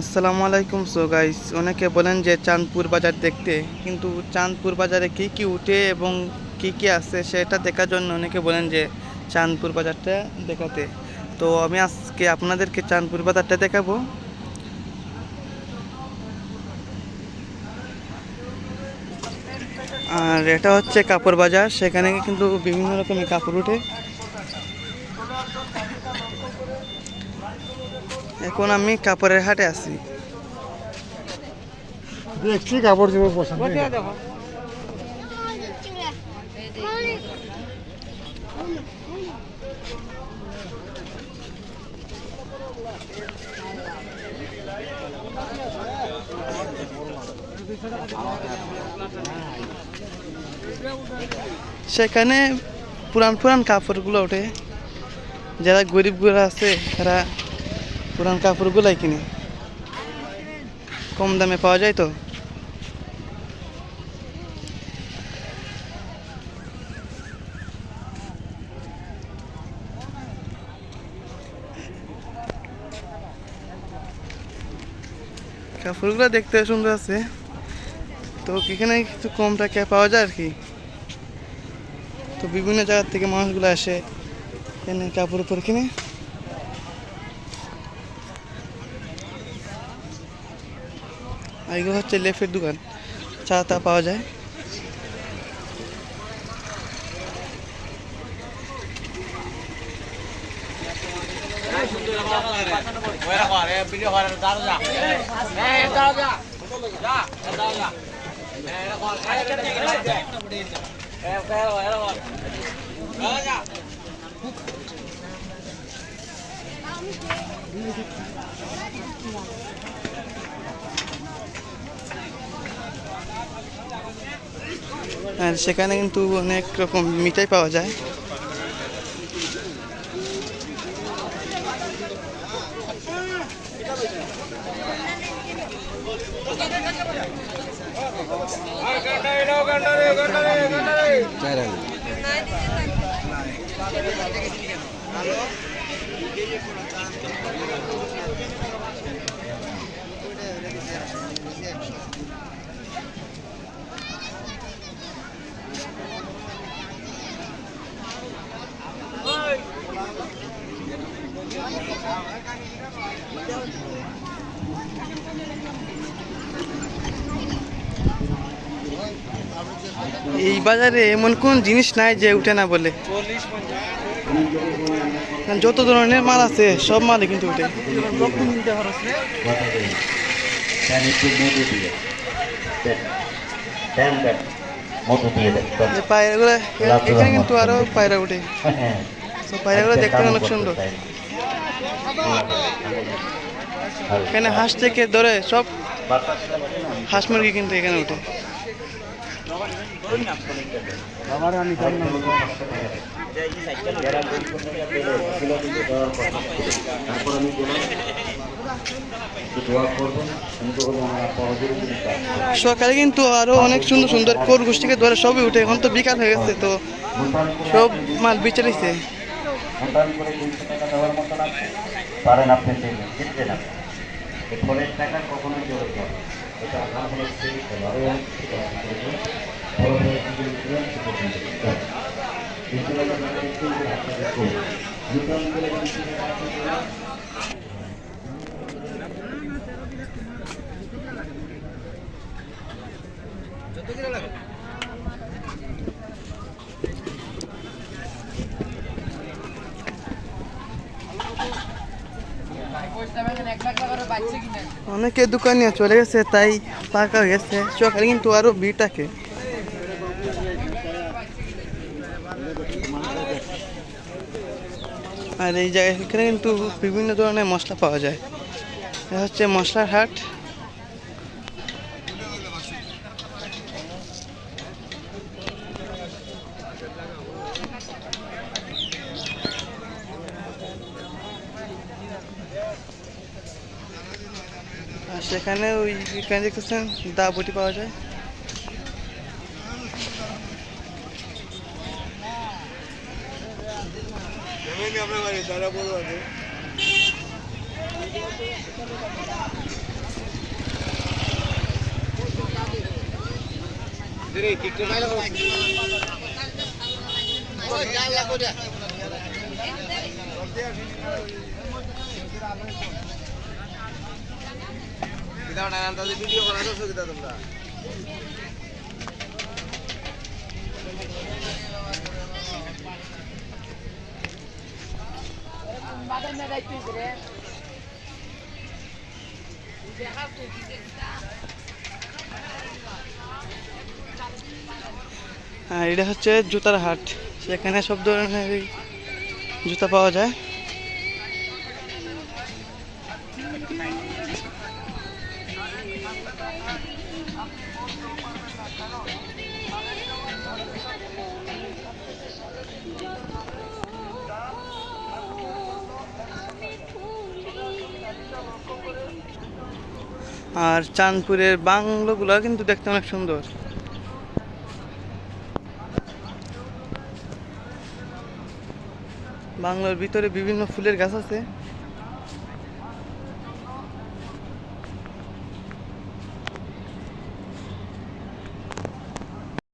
আসসালামু আলাইকুম। So guys অনেকে বলেন যে চাঁদপুর বাজার দেখতে, কিন্তু চাঁদপুর বাজারে কি কি উঠে এবং কি কি আছে সেটা দেখার জন্য অনেকে বলেন যে চাঁদপুর বাজারটা দেখাতে। তো আমি আজকে আপনাদেরকে চাঁদপুর বাজারটা দেখাবো। আর এটা হচ্ছে কাপড় বাজার, সেখানে কিন্তু বিভিন্ন রকমের কাপড় উঠে। এখন আমি কাপড়ের হাটে আছি। দেখছি কাপড় চোপড় পছন্দ সেখানে পুরান পুরান কাপড়গুলো ওঠে। যারা গরিবগুলো আছে তারা পুরান কাপড়গুলাই কিনে। কম দামে পাওয়া যায় তো? কাপড়গুলো দেখতে সুন্দর আছে। তো এখানে কিছু কম টাকায় পাওয়া যায় আর কি। তো বিভিন্ন জায়গার থেকে মানুষগুলো আসে এখানে কাপড় উপর কিনে। আর এগুলো হচ্ছে লেফের দোকান চা তা পাওয়া যায় আর সেখানে কিন্তু অনেক রকম মিঠাই পাওয়া যায়। এই বাজারে এমন কোন জিনিস নাই যে উঠে না বলে? যত ধরনের মাল আছে সব মালই কিন্তু উঠে। পায়রাগুলো এখানে কিন্তু আরও পায়রা উঠে। পায়রাগুলো দেখতে অনেক সুন্দর। এখানে হাঁস থেকে ধরে সব হাঁস মুরগি কিন্তু এখানে উঠে আমার আমি কাম না যারা বই করতে যাবে, এগুলো কিন্তু সকালে কিন্তু আরও অনেক সুন্দর সুন্দর কোর গোষ্ঠীকে ধরে সবই উঠে, এখন তো বিকাল হয়ে গেছে তো সব মাল বিচারিছে করে টাকা দেওয়ার মতন আছে পারেন আপনি দেবেন জিততে না এই টাকা কখনোই এটা আপনার হলো সেই আরও অনেক কিছু আছে করবেন। বড় বড় কিছু দিবেন, সেটা কিন্তু দেবেন। দুইশো টাকা টাকা একটু করে আপনাদের করবেন। মোটান করে দুইশো টাকা আপনি দেবেন। অনেকে দোকান নিয়ে চলে গেছে তাই পাকা হয়ে গেছে সকালে কিন্তু আরো ভিড় আর এই জায়গায় এখানে কিন্তু বিভিন্ন ধরনের মশলা পাওয়া যায়। এটা হচ্ছে মশলার হাট। আর সেখানে ওই এখানে দেখতেছেন, দা বটি পাওয়া যায়। তারা বলো আছে ভিডিও করা যাচ্ছে তোমরা আর এটা হচ্ছে জুতার হাট। সেখানে সব ধরনের জুতা পাওয়া যায়। আর চাঁদপুরের বাংলোগুলো কিন্তু দেখতে অনেক সুন্দর। বাংলার ভিতরে বিভিন্ন ফুলের গাছ আছে।